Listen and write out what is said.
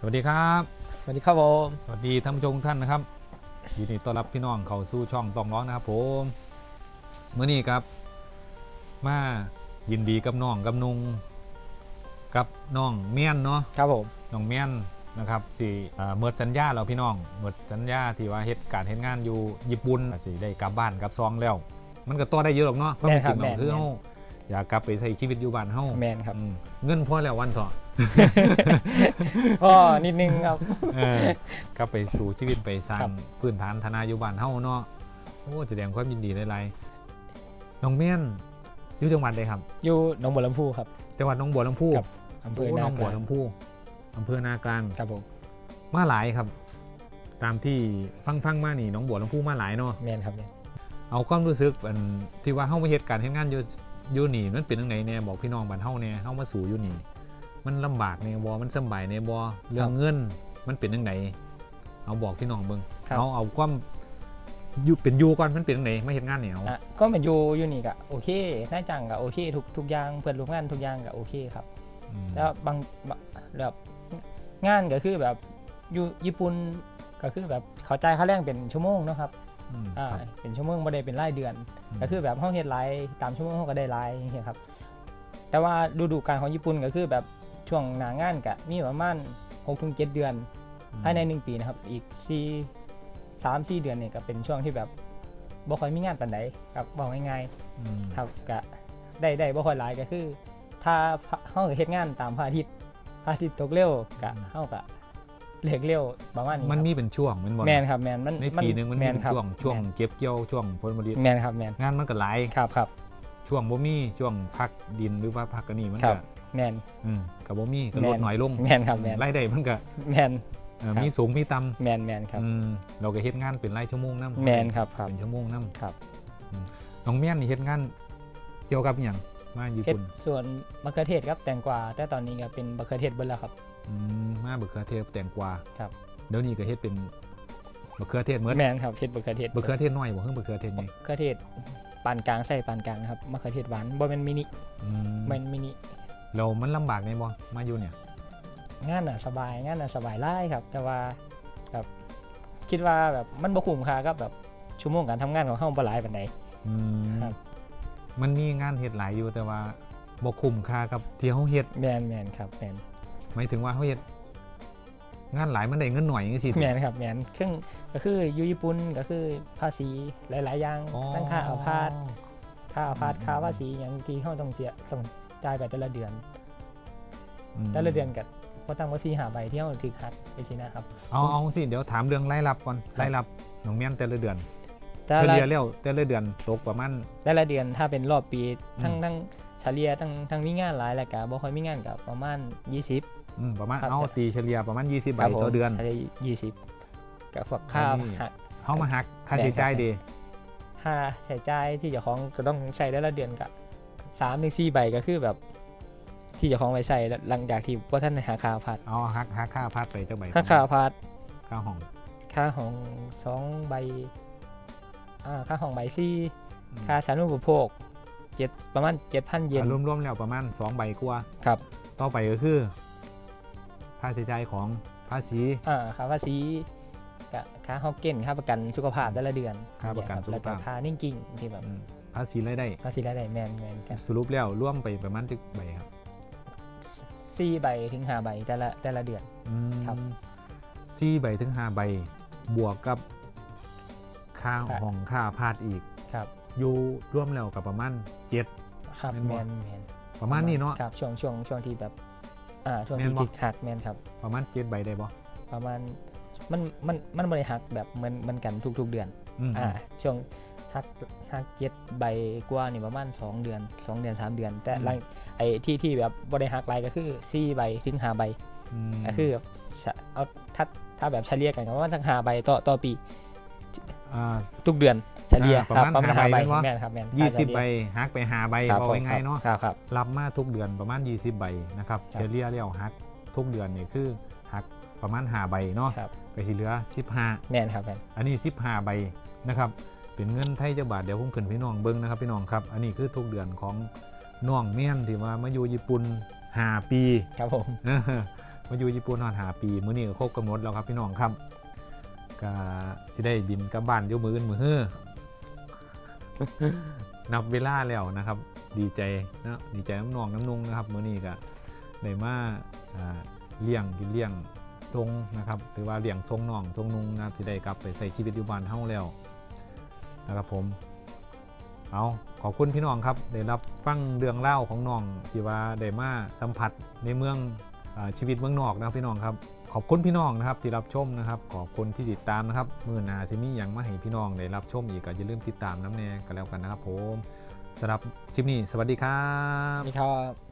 สวัสดีครับ สวัสดีครับผม สวัสดีท่านผู้ชมทุกท่านนะครับยินดีต้อนรับพี่น้องเข้าสู่ช่องต้องร้องนะครับผมเมื่อนี้ครับ มายินดีกับน้องกับนุงกับน้องเมียนเนาะครับผมน้องเมียนนะครับสิอ่าเมื่อสัญญาเราพี่น้องเมื่อสัญญาที่ว่าเหตุการณ์เหตุงานอยู่ญี่ปุ่นสิได้กลับบ้านกลับซองแล้ว มันก็ต่อได้เยอะหรอกเนาะเพราะแม่มันนครับจริงๆแม่เรานคือแม่นเฮา อยากกลับไปใช้ชีวิตอยู่บ้านเฮาแมนครับอืมเงินพอแล้ววันเถอะก็นิดนึงครับ เออกลับไปสู่ชีวิตไปสร้าครังบพื้นฐานธนาอยู่บ้านเฮาเนาะโอ้แสดงความยินดีหลายๆน้องเมียนอยู่จังหวัดใดครับ อยู่หนองบัวลำพูครับ จังหวัดหน้องบัวลำพูครับ อำเภโอ้อหน้นาองกบัวลางลำพูอำเภอนากลาง ครับผมมาหลายครับ ตามที่ฟังฟังๆมานี่หน้องบัวลำพูมาหลายเนาะแมนครับแม่นเอาความรู้สึกอันที่ว่าเฮามาเฮ็ดการเฮ็ดงานอยู่อ ยู่นี่มันเป็นจังไดแน่บอกพี่น้องบ้านเฮาแน่เฮามาสู่อยู่นี่ มันลำบากแน่บ่มันสำบายแน่บ่เรื่องเงินมันเป็นจังไดเอาบอกพี่น้องเบิ่งครับเอาเอาความอยู่เป็นอยู่ก่อนมันเป็นจังไดมาเฮ็ดงานเนี่ยเอาอะก็เป็นอยู่อยู่นี่ก็โอเคนายจ้างก็โอเคทุกทุกอย่างเพื่อนร่วมงานทุกอย่างก็โอเคครับอืมแล้วบางแบบงานก็คือแบบอยู่ญี่ปุ่นก็คือแบบเขาจ่ายค่าแรงเป็นชั่วโมงเนาะครับ อืมอ่าครับเป็นชั่วโมงไม่ได้เป็นรายเดือนมก็คือแบบห้องเฮ็ดไลน์ตามชั่วโมงเขาก็ได้ไลน์อย่างเงี้ยครับ แต่ว่าฤดูกาลของญี่ปุ่นก็คือแบบช่วงหนางานก็มีประมาณ6-7ถึงเดือนภายในหนึ่งปีนะครับ อีกสี่สามสี่เดือนเนี่ยก็เป็นช่วงที่แบบบ่ค่อยมีงานปานใดครับบอกง่ายอืมๆครับก็ได้ได้บ่ค่อยหลายก็คือ ถ้าเฮาเฮ็ดงานตามพระอาทิตย์พระอาทิตย์ตกเร็วก็เฮาก็ เลิกเร็วประมาณนี้มันครับมีเป็นช่วงแมันบ่แมนครับแมนมันในปีหนึงมันมีแมเป็นครับช่วงช่วงเก็บเกี่ยวช่วงผลผลิตแมนครับแมนงานมันก็หลายครับครับช่วงบ่มีช่วงพักดินหรือว่าพักกันนี่มันครัก็บ แมน อืมก็บ่มีก็ลดแม่น น้อยลงแมนครับแมนรายได้มันก็แมน เอ่อครับ มีสูงมีต่ำแมนแมนครับ อืมเราก็เฮ็ดงานเป็นรายชั่วโมงนำแมนครับครับ เป็นชั่วโมงนำครับ น้องเมียนนี่เฮ็ดงานเกี่ยวกับหยังมาญี่เฮ็ดปุ่นส่วนมะเขือเทศครับแตงกวาแต่ตอนนี้ก็เป็นมะเขือเทศเบิดแล้วครับอื มมาบักเขือเทศแตงกวาครับเดี๋ยวนี้ก็เฮ็ดเป็นบักเขือเทศเหมือนแมนครับเฮ็ดมะเขือเทศบักเขือเทศน้อยบ่คือบักเขือเทศใหญ่มะเขือเทศปานกลางใส่ปานกลางนะครับมะเขือเทศหวานบ่แม่นมินิอืมแม่นมินิแล้วมันลำบากแน่บ่มาอยู่เนี่ยงานน่ะสบายงานน่ะสบายหลายครับ แต่ว่าแบบคิดว่าแบบมันบ่คุ้มค่ากับแบบชั่วโมงการทำงานของเฮาบ่หลายปานใดอืมครับมันมีงานเฮ็ดหลายอยู่แต่ว่าบ่คุ้มค่ากับที่เฮาเฮ็ดแมนแมนครับแมน หมายถึงว่าเฮาเฮ็ดงานหลายมันได้เงินหน่อยจังซี่แมนครับแมนเครื่องก็คืออยู่ญี่ปุ่นก็คือภาษีหลาย ๆ อย่างอ๋อตั้งค่าอาพาธค่าอาพาธอืมค่าภาษีอย่างที่เฮาต้องเสียต้องจ่ายไปแต่ละเดือนมแต่ละเดือนก็บ่ต่ำกว่า4-5ใบที่เฮาถูกหักไปสินะครับเอาเอาสิเดี๋ยวถามเรื่องรายรับก่อนครับรายรับน้องเมียนแต่ละเดือนแต่เฉละลี่ยแล้วแต่ละเดือนตกประมาณแต่ละเดือนถ้าเป็นรอบปีทั้งอืมทั้ง เฉลี่ยทั้งทั้งมีงานหลายแล้วก็บ่ค่อยมีงานก็ประมาณ 20 อืมประมาณครับเอาตีเฉลี่ยประมาณ 20ใบครับผมต่อเดือน เฉลี่ย20กับพวกค่าอันนี้ หักเฮามาหักค่าแบ่งใช้จ่ายครับเดีค่าใช้จ่ายที่เจ้าของก็ต้องใช้แต่ละเดือนก็3ถึง4ใบก็คือแบบ ที่เจ้าของไปใช้หลังจากที่บ่ทันได้หาค่าอาพาธเอาหักหักค่าพัดไปจักใบค่าค่าอาพาธค่าห้องค่าของสองใบอ่าค่าของใบซี่ค่าสาธารณูปโภค เจ็ดประมาณ7,000เยนรวมรวมๆแล้วประมาณ2ใบกว่าครับ ต่อไปก็คือค่าใช้จ่ายของภาษีอ่าค่าภาษีกับค่าฮอกเก้นค่าประกันสุขภาพแต่ละเดือนค่าประกันเนี่ยสุคขแล้วก็ภาพค่านิ่งกิ้งที่แบบอืมภาษีรายได้ภาษีรายได้แมนแมนครับสรุปแล้วร่วมไปประมาณจักใบครับสี่ใบถึงห้าใบแต่ละแต่ละเดือนอืมครับสี่ใบถึงห้าใบบวกกับค่าครับห้องค่าพาดอีกครับ อยู่ร่วมแล้วกับประมาณเจ็ด ครับแม่แมนนบ่ แมนประมาณนี้เนาะ ครับช่วงช่วงช่วงที่แบบอ่าช่วงแม่ที่นบ่ จิกหักแมนครับ ประมาณเจ็ดใบได้บ่ประมาณมันมันมันบริหักแบบเหมือนเหมันกันทุก ๆ เดือน อืมอ่าช่วงหักหักเจ็ดใบกว่านี่ประมาณสองเดือนสองเดือนสามเดือน แต่หลังไอ้ที่ที่แบบบริหักรายก็คือสี่ใบถึงห้าใบมก็คือแบบเฉเอาถ้าถ้าแบบเฉลี่ยกันก็ประมาณทั้งห้าใบต่อต่อปี อ่า ทุกเดือนเฉลี่ยอ่าครับประมาณห้าห้าใบใบแม่นวะ แม่นครับแม่นยี่สิบค่าเฉลี่ใบหักไปหาใบครับเอาผมง่ายๆเนาะครับครับ รับมาทุกเดือนประมาณ 20 ใบนะครับครับ เฉลี่ยแล้วหักทุกเดือนนี่คือหักประมาณ5ใบเนาะครับก็สิเหลือ15 แม่นครับแม่น อันนี้ 15 ใบนะครับเป็นเงินไทยจะบาทเดี๋ยวผมขึ้นพี่น้องเบิ้งนะครับพี่น้องครับ อันนี้คือทุกเดือนของน้องเมียนที่ว่ามาอยู่ญี่ปุ่น5ปี ครับผม เออมาอยู่ญี่ปุ่นนอนหาปี มื้อนี้ก็ครบกำหนดแล้วครับพี่น้องครับ ก็สิได้บินกลับบ้านยกมืออื่นมือเฮ้อนับเวลาแล้วนะครับ ดีใจนะดีใจน้ำนองน้ำนุ่งนะครับมื้อนี้ก็ได้มาอ่าเลี้ยงกินเลี้ยงทรงนะครับถือว่าเลี้ยงทรงน้องทรงนุ่งนะครับที่ได้กลับไปใส่ชีวิตอยู่บ้านเฮาแล้วนะครับผมเอาขอบคุณพี่น้องครับได้รับฟังเรื่องเล่าของน้องที่ว่าได้มาสัมผัสในเมืองอชีวิตเมืองนอกนะพี่น้องครับ ขอบคุณพี่น้องนะครับที่รับชมนะครับขอบคุณที่ติดตามนะครับมือนาซิมีอย่างมาให้พี่น้องได้รับชมอีกก็อย่าลืมติดตามน้ำแน่กันแล้วกันนะครับผมสำหรับคลิปนี้สวัสดีครับมีครับ